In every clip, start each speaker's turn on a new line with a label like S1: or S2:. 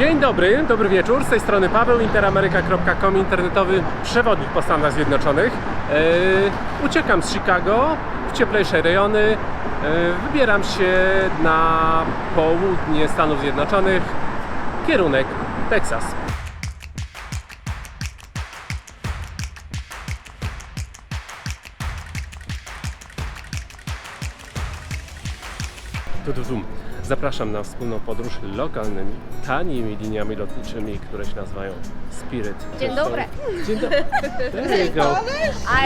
S1: Dzień dobry, dobry wieczór. Z tej strony Paweł, interameryka.com, internetowy przewodnik po Stanach Zjednoczonych. Eee, uciekam z Chicago w cieplejsze rejony. Eee, wybieram się na południe Stanów Zjednoczonych, kierunek Teksas. Tu, tu, tu. Zapraszam na wspólną podróż lokalnymi, tanimi liniami lotniczymi, które się nazywają Spirit.
S2: Dzień dobry.
S1: Dzień dobry. There you go.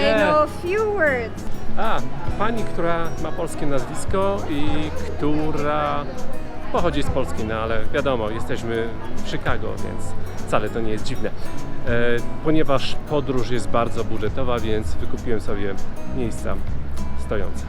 S2: I know a few words.
S1: A, pani, która ma polskie nazwisko i która pochodzi z Polski, no ale wiadomo, jesteśmy w Chicago, więc wcale to nie jest dziwne. E, ponieważ podróż jest bardzo budżetowa, więc wykupiłem sobie miejsca stojące.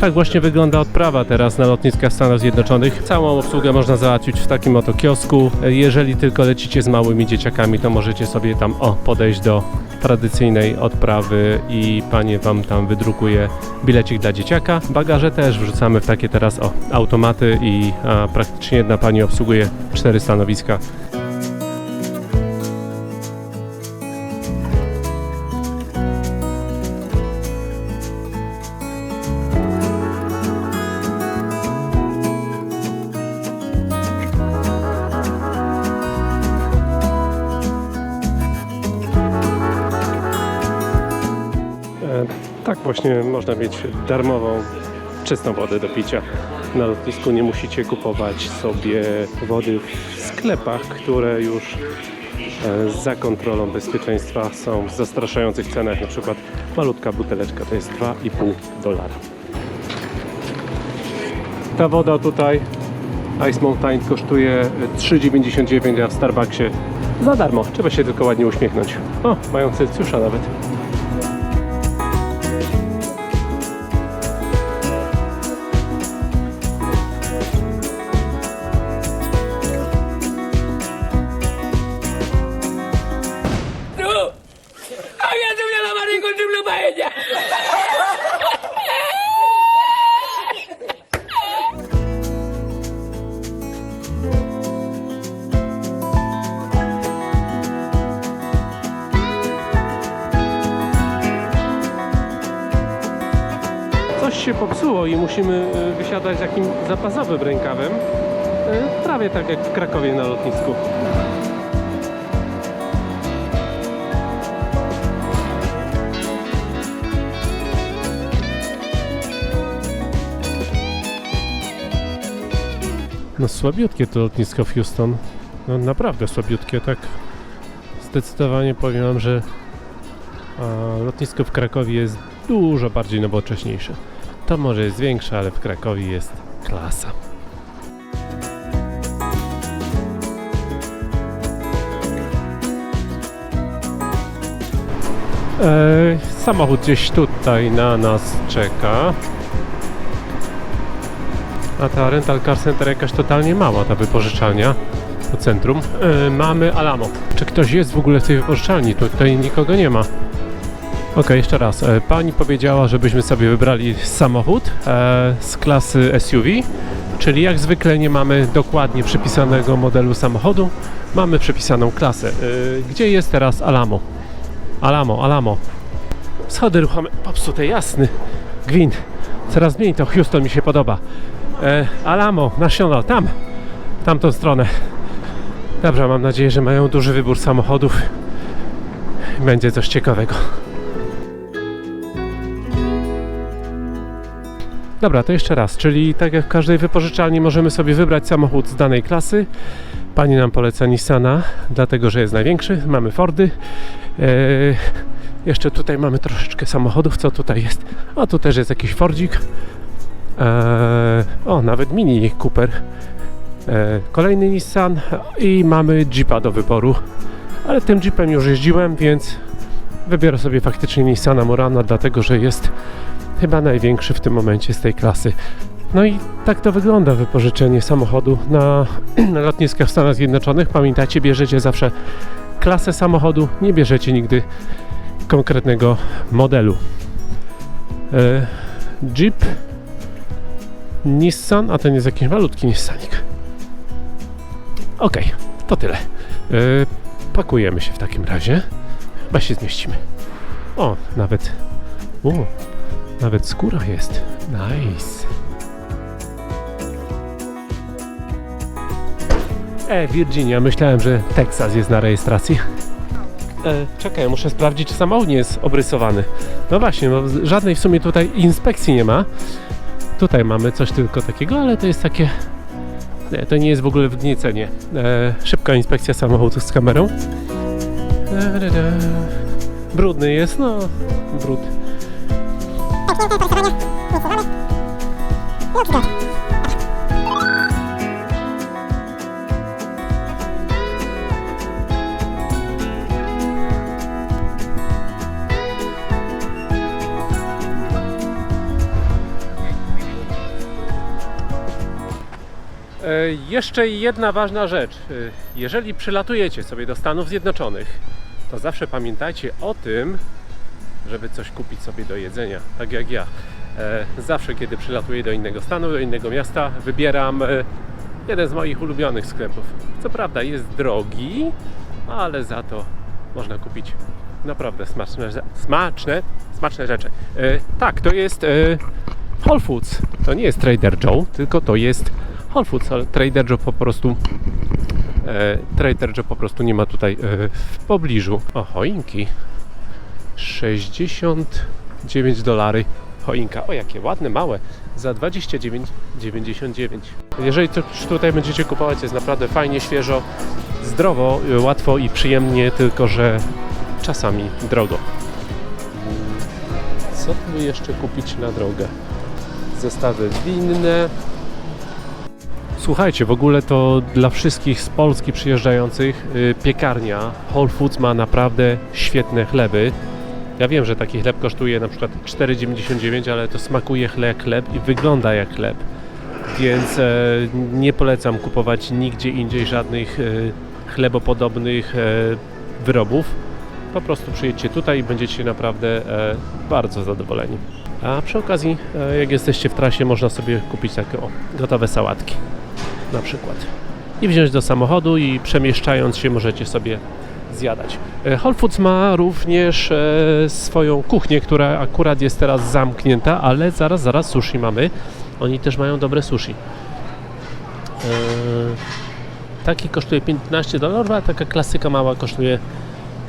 S1: Tak właśnie wygląda odprawa teraz na lotniskach Stanów Zjednoczonych. Całą obsługę można załatwić w takim oto kiosku. Jeżeli tylko lecicie z małymi dzieciakami, to możecie sobie tam o, podejść do tradycyjnej odprawy i panie wam tam wydrukuje bilecik dla dzieciaka. Bagaże też wrzucamy w takie teraz o, automaty i a, praktycznie jedna pani obsługuje cztery stanowiska. Właśnie można mieć darmową, czystą wodę do picia. Na lotnisku nie musicie kupować sobie wody w sklepach, które już e, za kontrolą bezpieczeństwa są w zastraszających cenach. Na przykład malutka buteleczka to jest 2,5 dolara. Ta woda tutaj Ice Mountain kosztuje 3,99, a w Starbucksie za darmo. Trzeba się tylko ładnie uśmiechnąć. O, mają Celsjusza nawet.
S3: Triple paella.
S1: coś się popsuło i musimy e, wysiadać takim zapasowym rękawem. e, Prawie tak jak w Krakowie na lotnisku. No słabiutkie to lotnisko w Houston. No naprawdę słabiutkie, tak zdecydowanie powiem wam, że a lotnisko w Krakowie jest dużo bardziej nowocześniejsze. To może jest większe, ale w Krakowie jest klasa. E, samochód gdzieś tutaj na nas czeka. A ta Rental Car Center jakaś totalnie mała, ta wypożyczalnia po centrum. E, mamy Alamo. Czy ktoś jest w ogóle w tej wypożyczalni? Tutaj nikogo nie ma. Okej, jeszcze raz. E, Pani powiedziała, żebyśmy sobie wybrali samochód e, z klasy SUV, czyli jak zwykle nie mamy dokładnie przypisanego modelu samochodu, mamy przypisaną klasę. E, Gdzie jest teraz Alamo? Alamo, Alamo. Schody ruchome, popsute, jasny gwint. Coraz mniej to Houston mi się podoba. E, Alamo, National, tam, tamtą stronę. Dobrze, mam nadzieję, że mają duży wybór samochodów. Będzie coś ciekawego. Dobra, to jeszcze raz, czyli tak jak w każdej wypożyczalni możemy sobie wybrać samochód z danej klasy. Pani nam poleca Nissana, dlatego że jest największy. Mamy Fordy. Eee, jeszcze tutaj mamy troszeczkę samochodów. Co tutaj jest? O, tu też jest jakiś Fordzik. Eee, o, nawet Mini Cooper. Eee, kolejny Nissan i mamy Jeepa do wyboru. Ale tym Jeepem już jeździłem, więc wybiorę sobie faktycznie Nissana Murana, dlatego że jest chyba największy w tym momencie z tej klasy. No i tak to wygląda wypożyczenie samochodu na, na lotniskach w Stanach Zjednoczonych. Pamiętajcie, bierzecie zawsze klasę samochodu, nie bierzecie nigdy konkretnego modelu. E, Jeep, Nissan, a ten jest jakiś malutki Nissanik. Okej, to tyle. E, pakujemy się w takim razie. Chyba się zmieścimy. O, nawet. O, nawet skóra jest. Nice. E, Virginia, myślałem, że Teksas jest na rejestracji. E, czekaj, muszę sprawdzić, czy samochód nie jest obrysowany. No właśnie, no, żadnej w sumie tutaj inspekcji nie ma. Tutaj mamy coś tylko takiego, ale to jest takie... Nie, to nie jest w ogóle w Gniecenie. E, szybka inspekcja samochodu z kamerą. Brudny jest, no, brud. E, Jeszcze jedna ważna rzecz. E, Jeżeli przylatujecie sobie do Stanów Zjednoczonych, to zawsze pamiętajcie o tym, żeby coś kupić sobie do jedzenia, tak jak ja. E, Zawsze, kiedy przylatuję do innego stanu, do innego miasta, wybieram e, jeden z moich ulubionych sklepów. Co prawda jest drogi, ale za to można kupić naprawdę smaczne, smaczne, smaczne rzeczy. E, tak, to jest e, Whole Foods. To nie jest Trader Joe, tylko to jest Whole Foods, ale Trader Joe po prostu e, Trader Joe po prostu nie ma tutaj e, w pobliżu. O, choinki. 69 dolary choinka. O, jakie ładne, małe. Za 29,99. Jeżeli coś tutaj będziecie kupować, jest naprawdę fajnie, świeżo, zdrowo, y, łatwo i przyjemnie, tylko że czasami drogo. Co tu jeszcze kupić na drogę? Zestawy winne. Słuchajcie, w ogóle to dla wszystkich z Polski przyjeżdżających y, piekarnia Whole Foods ma naprawdę świetne chleby. Ja wiem, że taki chleb kosztuje na przykład 4,99, ale to smakuje chleb chleb i wygląda jak chleb. Więc e, nie polecam kupować nigdzie indziej żadnych e, chlebopodobnych e, wyrobów. Po prostu przyjedźcie tutaj i będziecie naprawdę e, bardzo zadowoleni. A przy okazji, e, jak jesteście w trasie, można sobie kupić takie o, gotowe sałatki na przykład. I wziąć do samochodu i przemieszczając się możecie sobie zjadać. E, Whole Foods ma również e, swoją kuchnię, która akurat jest teraz zamknięta, ale zaraz, zaraz sushi mamy. Oni też mają dobre sushi. E, taki kosztuje 15 dolarów, a taka klasyka mała kosztuje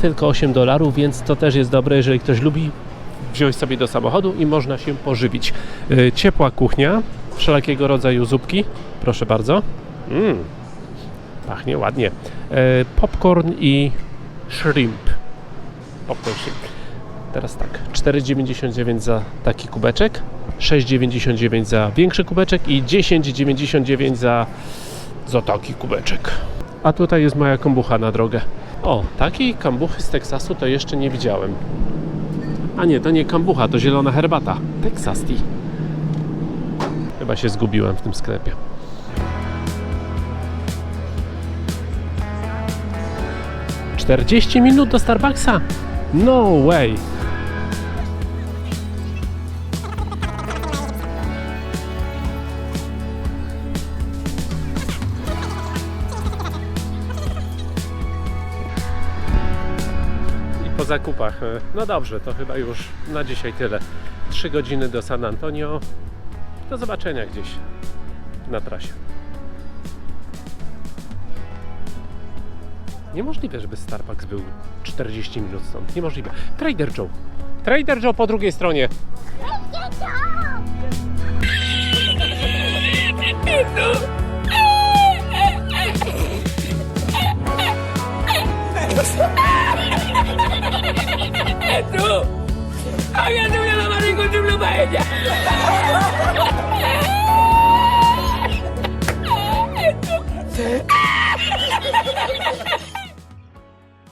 S1: tylko 8 dolarów, więc to też jest dobre, jeżeli ktoś lubi wziąć sobie do samochodu i można się pożywić. Ciepła kuchnia, wszelkiego rodzaju zupki, proszę bardzo. Mm, pachnie ładnie. E, Popcorn i shrimp. Popcorn shrimp. Teraz tak, 4,99 za taki kubeczek, 6,99 za większy kubeczek i 10,99 za, za taki kubeczek. A tutaj jest moja kombucha na drogę. O, takiej kombuchy z Teksasu to jeszcze nie widziałem. A nie, to nie kombucha, to zielona herbata. Texas Tea. Chyba się zgubiłem w tym sklepie. Czterdzieści minut do Starbucksa? No way! Po zakupach. e, No dobrze, to chyba już na dzisiaj tyle. Trzy godziny do San Antonio. Do zobaczenia gdzieś na trasie. Niemożliwe, żeby Starbucks był 40 minut stąd. Niemożliwe. Trader Joe. Trader Joe po drugiej stronie.
S3: ¡Tú! ¡Hágase